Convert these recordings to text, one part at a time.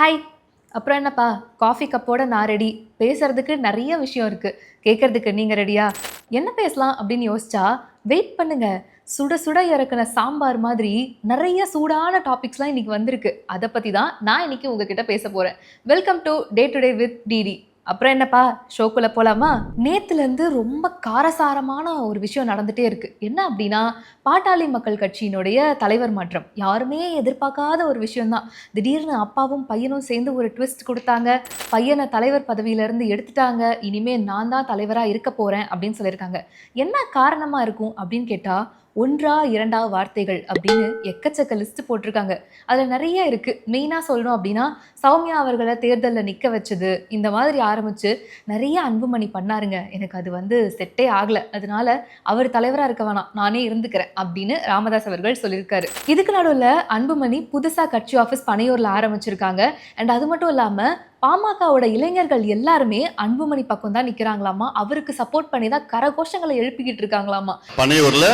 Hi அப்புறம் என்னப்பா? Coffee கப்போட நான் ரெடி பேசுறதுக்கு நிறைய விஷயம் இருக்கு. கேட்கறதுக்கு நீங்க ரெடியா என்ன பேசலாம் அப்படின்னு யோசிச்சா வெயிட் பண்ணுங்க. சுட சுட இறக்குன சாம்பார் மாதிரி நிறைய சூடான டாபிக்ஸ்லாம் இன்னைக்கு வந்திருக்கு. அதை பத்தி தான் நான் இன்னைக்கு உங்ககிட்ட பேச போறேன். Welcome to day to day with DD அப்புறம் என்னப்பா ஷோக்குள்ள போலாமா? நேத்துல இருந்து ரொம்ப காரசாரமான ஒரு விஷயம் நடந்துட்டே இருக்கு. என்ன அப்படின்னா பாட்டாளி மக்கள் கட்சியினுடைய தலைவர் மாற்றம். யாருமே எதிர்பார்க்காத ஒரு விஷயம்தான். திடீர்னு அப்பாவும் பையனும் சேர்ந்து ஒரு ட்விஸ்ட் கொடுத்தாங்க. பையனை தலைவர் பதவியில இருந்து எடுத்துட்டாங்க. இனிமே நான் தான் தலைவரா இருக்க போறேன் அப்படின்னு சொல்லியிருக்காங்க. என்ன காரணமா இருக்கும் அப்படின்னு கேட்டா ஒன்றா இரண்டா வார்த்தைகள் அப்படின்னு எக்கச்சக்க லிஸ்ட் போட்டிருக்காங்க. அதில் நிறைய இருக்குது மெயினாக சொல்லணும் அப்படின்னா சௌமியா அவர்களை தேர்தலில் நிற்க வச்சது இந்த மாதிரி ஆரம்பித்து நிறைய அன்புமணி பண்ணாருங்க. எனக்கு அது வந்து செட்டே ஆகலை. அதனால அவர் தலைவராக இருக்க வேணாம். நானே இருந்துக்கிறேன் அப்படின்னு ராமதாஸ் அவர்கள் சொல்லியிருக்காரு. இதுக்கு நடுவில் அன்புமணி புதுசாக கட்சி ஆஃபீஸ் பனையூரில் ஆரம்பிச்சிருக்காங்க. அண்ட் அது மட்டும் இல்லாமல் பாமகவோட இளைஞர்கள் எல்லாருமே அன்புமணி பக்கம் தான் நிற்கிறாங்களாமா அவருக்கு சப்போர்ட் பண்ணி தான் கரகோஷங்களை எழுப்பிக்கிட்டு இருக்காங்களாமா? பனையூர்ல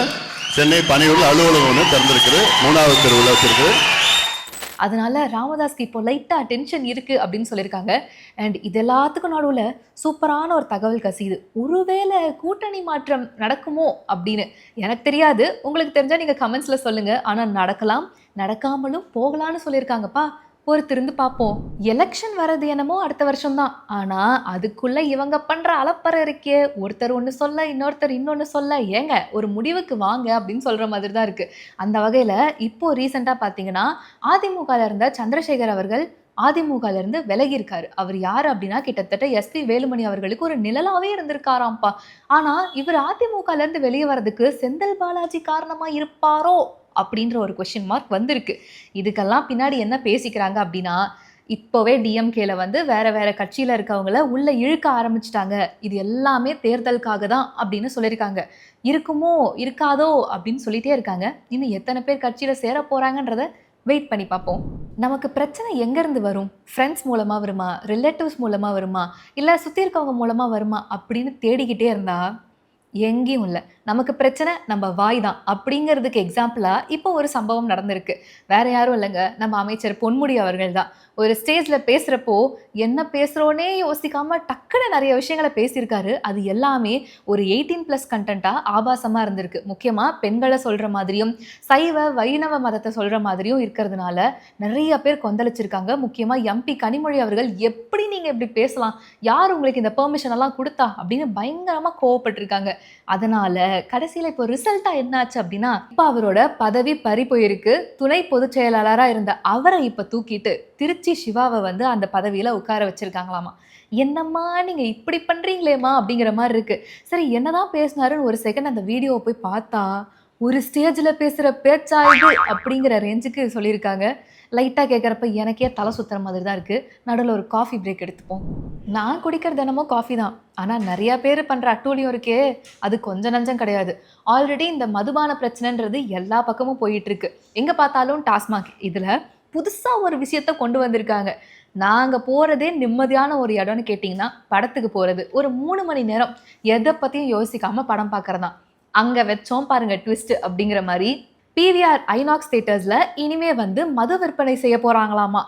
சென்னை பனையூர்ல அலுவலகம் ஒன்று திறந்திருக்குது. மூணாவது தெருவில் வச்சிருக்கு அதனால ராமதாஸ்க்கு இப்போ லைட்டாக டென்ஷன் இருக்கு அப்படின்னு சொல்லியிருக்காங்க. அண்ட் இது எல்லாத்துக்கும் நடுவில் சூப்பரான ஒரு தகவல் கசியுது. ஒருவேளை கூட்டணி மாற்றம் நடக்குமோ அப்படின்னு எனக்கு தெரியாது. உங்களுக்கு தெரிஞ்சால் நீங்கள் கமெண்ட்ஸில் சொல்லுங்கள் ஆனால் நடக்கலாம் நடக்காமலும் போகலான்னு சொல்லியிருக்காங்கப்பா. பொறுத்திருந்து பார்ப்போம். எலெக்ஷன் வர்றது என்னமோ அடுத்த வருஷம் தான் ஆனால் அதுக்குள்ளே இவங்க பண்ணுற அலப்பறை இருக்கே. ஒருத்தர் ஒன்று சொல்ல இன்னொருத்தர் இன்னொன்று சொல்ல. ஏங்க ஒரு முடிவுக்கு வாங்க அப்படின்னு சொல்கிற மாதிரி தான் இருக்குது அந்த வகையில் இப்போ ரீசெண்டாக பார்த்தீங்கன்னா அதிமுகவில் இருந்த சந்திரசேகர் அவர்கள் அதிமுகலேருந்து விலகியிருக்கார். விலகி இருக்காரு அவர் யார் அப்படின்னா கிட்டத்தட்ட எஸ்பி வேலுமணி அவர்களுக்கு ஒரு நிழலாவே இருந்திருக்காராம்ப்பா. ஆனால் இவர் அதிமுகலேருந்து வெளியே வர்றதுக்கு செந்தில் பாலாஜி காரணமாக இருப்பாரோ? அப்படின்ற ஒரு கொஷின் மார்க் வந்திருக்கு. இதுக்கெல்லாம் பின்னாடி என்ன பேசிக்கிறாங்க அப்படின்னா இப்போவே டிஎம்கேல வந்து வேற வேற கட்சியில் இருக்கவங்கள உள்ள இழுக்க ஆரம்பிச்சிட்டாங்க. இது எல்லாமே தேர்தலுக்காக தான் அப்படின்னு சொல்லியிருக்காங்க. இருக்குமோ இருக்காதோ அப்படின்னு சொல்லிட்டே இருக்காங்க. இன்னும் எத்தனை பேர் கட்சியில் சேர போகிறாங்கன்றத வெயிட் பண்ணி பார்ப்போம். நமக்கு பிரச்சனை எங்கேருந்து வரும்? ஃப்ரெண்ட்ஸ் மூலமாக வருமா? ரிலேட்டிவ்ஸ் மூலமாக வருமா? இல்லை சுற்றி இருக்கவங்க மூலமாக வருமா? அப்படின்னு தேடிக்கிட்டே இருந்தால் எங்கேயும் இல்லை. நமக்கு பிரச்சனை நம்ம வாய் தான் அப்படிங்கிறதுக்கு எக்ஸாம்பிளாக இப்போ ஒரு சம்பவம் நடந்திருக்கு. வேற யாரும் இல்லைங்க. நம்ம அமைச்சர் பொன்முடி அவர்கள் தான். ஒரு ஸ்டேஜில் பேசுகிறப்போ என்ன பேசுகிறோன்னே யோசிக்காமல் டக்குன்னு நிறைய விஷயங்களை பேசியிருக்காரு. அது எல்லாமே ஒரு எயிட்டீன் ப்ளஸ் கண்டென்ட்டாக ஆபாசமாக இருந்திருக்கு. முக்கியமாக பெண்களை சொல்கிற மாதிரியும் சைவ வைணவ மதத்தை சொல்கிற மாதிரியும் இருக்கிறதுனால நிறைய பேர் கொந்தளிச்சிருக்காங்க. முக்கியமாக எம்பி கனிமொழி அவர்கள் எப்படி நீங்கள் இப்படி பேசலாம்? யார் உங்களுக்கு இந்த பெர்மிஷன் எல்லாம் கொடுத்தா? அப்படின்னு பயங்கரமாக கோவப்பட்டிருக்காங்க. அதனால் கடைசியில் இப்போ ரிசல்ட்டாக என்னாச்சு அப்படின்னா இப்போ அவரோட பதவி பறி போயிருக்கு. துணை பொதுச் செயலாளராக இருந்த அவரை இப்போ தூக்கிட்டு திருச்சி சிவாவை வந்து அந்த பதவியில் உட்கார வச்சிருக்காங்களாமா? என்னம்மா நீங்கள் இப்படி பண்ணுறீங்களேம்மா அப்படிங்கிற மாதிரி இருக்கு. சரி என்னதான் பேசினாருன்னு ஒரு செகண்ட் அந்த வீடியோவை போய் பார்த்தா ஒரு ஸ்டேஜில் பேசுகிற பேச்சா இது அப்படிங்கிற ரேஞ்சுக்கு சொல்லியிருக்காங்க. லைட்டாக கேட்குறப்ப எனக்கே தலை சுத்துற மாதிரி தான் இருக்குது நடுவில் ஒரு காஃபி பிரேக் எடுத்துப்போம். நான் குடிக்கிறது தினமும் காஃபி தான். ஆனால் நிறையா பேர் பண்ணுற அட்டூழியம் இருக்கே. அது கொஞ்சம் நஞ்சம் கிடையாது. ஆல்ரெடி இந்த மதுபான பிரச்சனைன்றது எல்லா பக்கமும் போயிட்டுருக்கு. எங்கே பார்த்தாலும் டாஸ்மாக். இதில் புதுசாக ஒரு விஷயத்த கொண்டு வந்திருக்காங்க. நாங்கள் போகிறதே நிம்மதியான ஒரு இடம்னு கேட்டிங்கன்னா படத்துக்கு போகிறது ஒரு மூணு மணி நேரம். எதை பற்றியும் யோசிக்காமல் படம் பார்க்குறதான் அங்கே வச்சோம் பாருங்க ட்விஸ்ட் அப்படிங்கிற மாதிரி. பிவிஆர் ஐநாக்ஸ் தேட்டர்ஸில் இனிமே வந்து மது விற்பனை செய்ய போகிறாங்களாமா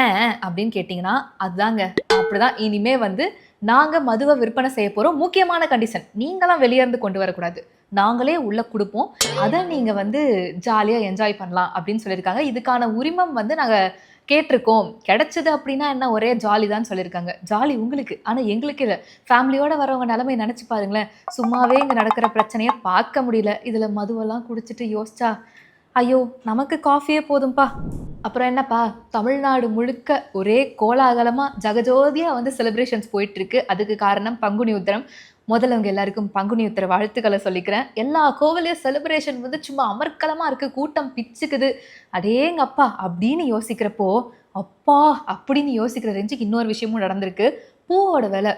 ஏன் அப்படின்னு கேட்டிங்கன்னா அதுதாங்க. அப்படிதான் இனிமே வந்து நாங்கள் மதுவை விற்பனை செய்ய போகிறோம் முக்கியமான கண்டிஷன் நீங்களாம் வெளியே இருந்து கொண்டு வரக்கூடாது. நாங்களே உள்ளே கொடுப்போம். அதை நீங்கள் வந்து ஜாலியாக என்ஜாய் பண்ணலாம் அப்படின்னு சொல்லியிருக்காங்க. இதுக்கான உரிமம் வந்து நாங்கள் கேட்டிருக்கோம். கிடைச்சது அப்படின்னா என்ன? ஒரே ஜாலி தான் சொல்லியிருக்காங்க. ஜாலி உங்களுக்கு. ஆனால் எங்களுக்கு இல்லை. ஃபேமிலியோட வரவங்க நிலமையை நினச்சி பாருங்களேன். சும்மாவே இங்கே நடக்கிற பிரச்சனையை பார்க்க முடியல. இதில் மதுவெல்லாம் குடிச்சிட்டு யோசிச்சா ஐயோ நமக்கு காஃபியே போதும்பா. அப்புறம் என்னப்பா? தமிழ்நாடு முழுக்க ஒரே கோலாகலமாக ஜகஜோதியாக வந்து செலிப்ரேஷன்ஸ் போயிட்டுருக்கு அதுக்கு காரணம் பங்குனி உத்தரம். முதல்ல உங்க எல்லாருக்கும் பங்குனி உத்தர வாழ்த்துக்களை சொல்லிக்கிறேன். எல்லா கோவிலையும் செலிப்ரேஷன் வந்து சும்மா அமர்க்கலமாக இருக்குது கூட்டம் பிச்சுக்குது. அடேங்கப்பா அப்படின்னு யோசிக்கிறப்போ அப்பா அப்படின்னு யோசிக்கிற ரேஞ்சுக்கு இன்னொரு விஷயமும் நடந்திருக்கு. பூவோட விலை.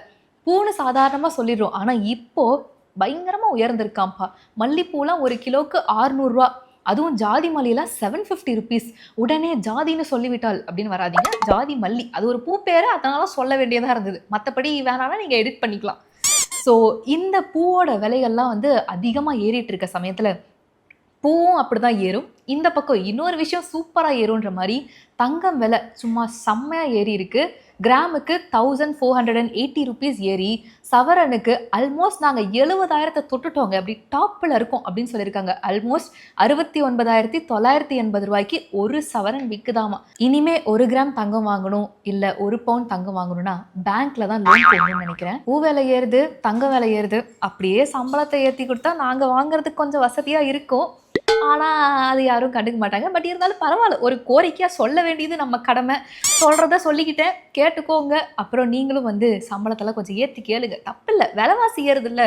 பூன்னு சாதாரணமாக சொல்லிடுறோம். ஆனால் இப்போது பயங்கரமாக உயர்ந்திருக்காம்ப்பா. மல்லிப்பூலாம் ஒரு கிலோவுக்கு ஆறுநூறுவா. அதுவும் ஜாதி மல்லியெல்லாம் செவன் ஃபிஃப்டி ருபீஸ் உடனே ஜாதின்னு சொல்லிவிட்டால் அப்படின்னு வராதிங்க. ஜாதி மல்லி. அது ஒரு பூ பேர் அதனால சொல்ல வேண்டியதாக இருந்தது. மற்றபடி வேணாலும் நீங்கள் எடிட் பண்ணிக்கலாம். ஸோ இந்த பூவோட விலைகள்லாம் வந்து அதிகமாக ஏறிட்டு இருக்க சமயத்தில் பூவும் அப்படி தான் ஏறும். இந்த பக்கம் இன்னொரு விஷயம் சூப்பராக ஏறுன்ற மாதிரி தங்கம் விலை சும்மா செம்மையாக ஏறி இருக்குது கிராமுக்கு thousand four hundred and eighty rupees ஏறி சவரனுக்கு அல்மோஸ்ட் நாங்கள் எழுபதாயிரத்தை தொட்டுட்டோங்க. அப்படி டாப்பில் இருக்கும் அப்படின்னு சொல்லியிருக்காங்க. அல்மோஸ்ட் அறுபத்தி ஒன்பதாயிரத்தி தொள்ளாயிரத்தி எண்பது ரூபாய்க்கு ஒரு சவரன் விற்குதாமா இனிமே ஒரு கிராம் தங்கம் வாங்கணும் இல்லை ஒரு பவுன் தங்கம் வாங்கணும்னா பேங்க்ல தான் லோன் போடணும்னு நினைக்கிறேன். பூ விலை ஏறுது தங்க விலை ஏறுது. அப்படியே சம்பளத்தை ஏற்றி கொடுத்தா நாங்கள் வாங்குறதுக்கு கொஞ்சம் வசதியாக இருக்கும். ஆனால் அது யாரும் கண்டுக்க மாட்டாங்க. பட் இருந்தாலும் பரவாயில்ல. ஒரு கோரிக்கையாக சொல்ல வேண்டியது நம்ம கடமை. சொல்கிறத சொல்லிக்கிட்டேன். கேட்டுக்கோங்க. அப்புறம் நீங்களும் வந்து சம்பளத்தெல்லாம் கொஞ்சம் ஏற்றி கேளுங்க. தப்பில்லை. விலைவாசி ஏறுதில்ல.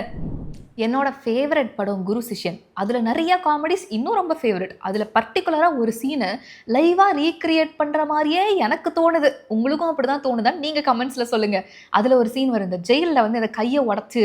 என்னோட ஃபேவரட் படம் குரு சிஷ்யன். அதில் நிறைய காமெடிஸ் இன்னும் ரொம்ப ஃபேவரட் அதில் பர்டிகுலராக ஒரு சீனை லைவாக ரீக்ரியேட் பண்ணுற மாதிரியே எனக்கு தோணுது. உங்களுக்கும் அப்படி தான் தோணுதான்னு நீங்கள் கமெண்ட்ஸில் சொல்லுங்கள் அதில் ஒரு சீன் வரும் இந்த ஜெயிலில் வந்து அந்த கையை உடச்சி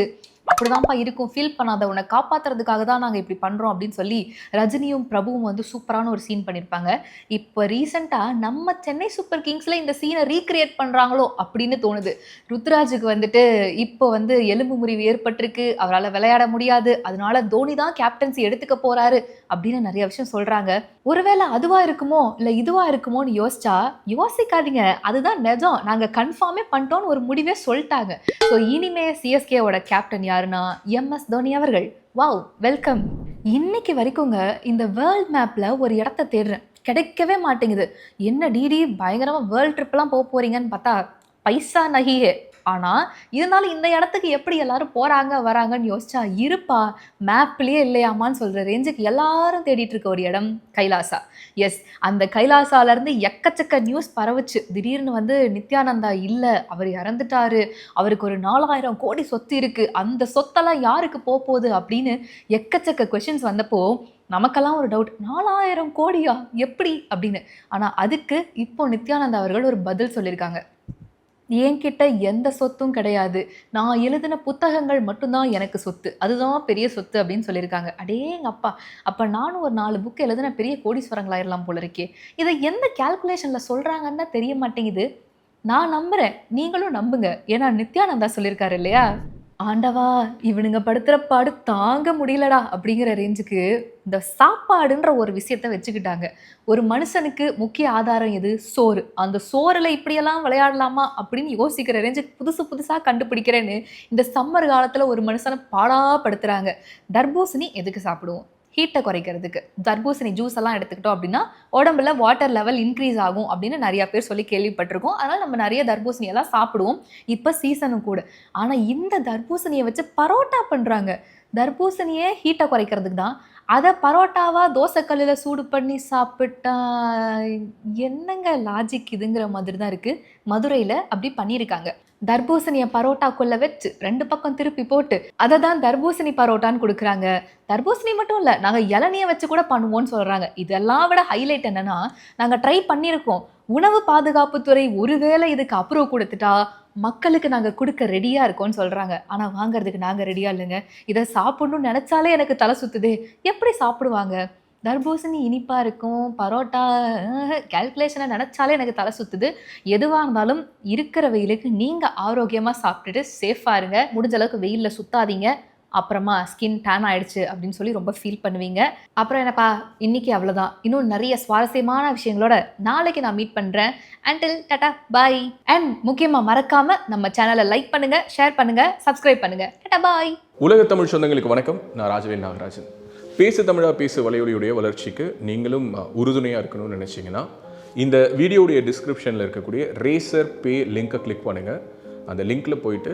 அப்படிதான்ப்பா இருக்கும். ஃபீல் பண்ணாத உன்னை காப்பாற்றுறதுக்காக தான் நாங்கள் இப்படி பண்ணுறோம் அப்படின்னு சொல்லி ரஜினியும் பிரபுவும் வந்து சூப்பரான ஒரு சீன் பண்ணியிருப்பாங்க இப்போ ரீசெண்டாக நம்ம சென்னை சூப்பர் கிங்ஸில் இந்த சீனை ரீக்ரியேட் பண்ணுறாங்களோ அப்படின்னு தோணுது. ருத்ராஜுக்கு வந்துட்டு இப்போ வந்து எலும்பு முறிவு ஏற்பட்டிருக்கு. அவரால் விளையாட முடியாது. அதனால தோனி தான் கேப்டன்சி எடுத்துக்க போகிறாரு அப்படின்னு நிறைய விஷயம் சொல்கிறாங்க ஒருவேளை அதுவாக இருக்குமோ? இல்லை இதுவாக இருக்குமோன்னு யோசிச்சா யோசிக்காதீங்க. அதுதான் நிஜம். நாங்கள் கன்ஃபார்மே பண்ணிட்டோன்னு ஒரு முடிவே சொல்லிட்டாங்க. ஸோ இனிமே சிஎஸ்கேவோட கேப்டன் யாருன்னா எம்எஸ் தோனி அவர்கள். வாவ் வெல்கம் இன்னைக்கு வரைக்குங்க இந்த வேர்ல்ட் மேப்பில் ஒரு இடத்த தேடுறேன். கிடைக்கவே மாட்டேங்குது. என்ன டிடி பயங்கரமாக வேர்ல்ட் ட்ரிப்லாம் போக போகிறீங்கன்னு பார்த்தா பைசா நகியே. ஆனால் இருந்தாலும் இந்த இடத்துக்கு எப்படி எல்லாரும் போகிறாங்க வராங்கன்னு யோசிச்சா இருப்பா மேப்லேயே இல்லையாமான்னு சொல்கிற ரேஞ்சுக்கு எல்லாரும் தேடிட்டு இருக்க ஒரு இடம் கைலாசா. எஸ் அந்த கைலாசாலேருந்து எக்கச்சக்க நியூஸ் பரவுச்சு. திடீர்னு வந்து நித்யானந்தா இல்லை அவர் இறந்துட்டாரு அவருக்கு ஒரு நாலாயிரம் கோடி சொத்து இருக்குது அந்த சொத்தெல்லாம் யாருக்கு போகுது அப்படின்னு எக்கச்சக்க கொஷின்ஸ் வந்தப்போ நமக்கெல்லாம் ஒரு டவுட் நாலாயிரம் கோடியா? எப்படி? அப்படின்னு. ஆனால் அதுக்கு இப்போ நித்யானந்தா அவர்கள் ஒரு பதில் சொல்லியிருக்காங்க. என்கிட்ட எந்த சொத்தும் கிடையாது. நான் எழுதின புத்தகங்கள் மட்டும்தான் எனக்கு சொத்து. அதுதான் பெரிய சொத்து அப்படின்னு சொல்லியிருக்காங்க. அடேங்க அப்பா. அப்போ நானும் ஒரு நாலு புக்கு எழுதின பெரிய கோடீஸ்வரங்களாயிரலாம் போல இருக்கே. இதை எந்த கேல்குலேஷனில் சொல்கிறாங்கன்னு தான் தெரிய மாட்டேங்குது. நான் நம்புகிறேன் நீங்களும் நம்புங்க. ஏன்னா நித்யானந்தா சொல்லியிருக்காரு இல்லையா? ஆண்டவா இவனுங்க படுத்துகிற பாடு தாங்க முடியலடா அப்படிங்கிற ரேஞ்சுக்கு இந்த சாப்பாடுன்ற ஒரு விஷயத்த வச்சுக்கிட்டாங்க. ஒரு மனுஷனுக்கு முக்கிய ஆதாரம் எது? சோறு. அந்த சோறில் இப்படியெல்லாம் விளையாடலாமா அப்படின்னு யோசிக்கிற ரேஞ்சுக்கு புதுசு புதுசாக கண்டுபிடிக்கிறேன்னு இந்த சம்மர் காலத்தில் ஒரு மனுஷனை பாடாப்படுத்துகிறாங்க தர்பூசணி எதுக்கு சாப்பிடுவோம்? ஹீட்டை குறைக்கிறதுக்கு. தர்பூசணி ஜூஸ் எல்லாம் எடுத்துக்கிட்டோம் அப்படின்னா உடம்புல வாட்டர் லெவல் இன்க்ரீஸ் ஆகும் அப்படின்னு நிறைய பேர் சொல்லி கேள்விப்பட்டிருக்கோம். அதனால் நம்ம நிறைய தர்பூசணி எல்லாம் சாப்பிடுவோம். இப்போ சீசனும் கூட. ஆனால் இந்த தர்பூசணியை வச்சு பரோட்டா பண்ணுறாங்க தர்பூசணியே ஹீட்டை குறைக்கிறதுக்கு தான். அதை பரோட்டாவாக தோசைக்கல்லில் சூடு பண்ணி சாப்பிட்டா என்னங்க லாஜிக் இதுங்கிற மாதிரி தான் இருக்குது மதுரையில் அப்படி பண்ணியிருக்காங்க. தர்பூசணியை பரோட்டாக்குள்ளே வச்சு ரெண்டு பக்கம் திருப்பி போட்டு அதை தான் தர்பூசணி பரோட்டான்னு கொடுக்குறாங்க. தர்பூசணி மட்டும் இல்லை நாங்கள் இளநியை வச்சு கூட பண்ணுவோம்னு சொல்கிறாங்க இதெல்லாம் விட ஹைலைட் என்னன்னா நாங்கள் ட்ரை பண்ணியிருக்கோம். உணவு பாதுகாப்புத்துறை ஒருவேளை இதுக்கு அப்ரூவ் கொடுத்துட்டா மக்களுக்கு நாங்கள் கொடுக்க ரெடியாக இருக்கோம்னு சொல்கிறாங்க ஆனால் வாங்குறதுக்கு நாங்கள் ரெடியாக இல்லைங்க. இதை சாப்பிட்ணும்னு நினச்சாலே எனக்கு தலை சுற்றுது எப்படி சாப்பிடுவாங்க? தர்பூசணி இனிப்பாக இருக்கும் பரோட்டா கேல்குலேஷனை நினச்சாலே எனக்கு தலை சுற்றுது எதுவாக இருந்தாலும் இருக்கிற வெயிலுக்கு நீங்கள் ஆரோக்கியமாக சாப்பிட்டுட்டு சேஃபாக இருங்க. முடிஞ்ச அளவுக்கு வெயிலில் சுத்தாதீங்க. அப்புறமா ஸ்கின் டேன் ஆயிடுச்சு அப்படின்னு சொல்லி ரொம்ப ஃபீல் பண்ணுவீங்க. அப்புறம் என்னப்பா இன்னைக்கு அவ்வளோதான் இன்னும் நிறைய சுவாரஸ்யமான விஷயங்களோட நாளைக்கு நான் மீட் பண்ணுறேன் அண்டில் டட்டா பாய் அண்ட் முக்கியமாக மறக்காமல் நம்ம சேனலை லைக் பண்ணுங்கள் ஷேர் பண்ணுங்கள் சப்ஸ்கிரைப் பண்ணுங்கள் டட்டா பாய் உலக தமிழ் சொந்தங்களுக்கு வணக்கம். நான் ராஜவேல் நாகராஜன். பேசு தமிழா பேசு வலையொலியுடைய வளர்ச்சிக்கு நீங்களும் உறுதுணையாக இருக்கணும்னு நினச்சிங்கன்னா இந்த வீடியோடைய டிஸ்கிரிப்ஷனில் இருக்கக்கூடிய ரேசர் பே லிங்கை கிளிக் பண்ணுங்கள் அந்த லிங்க்கில் போயிட்டு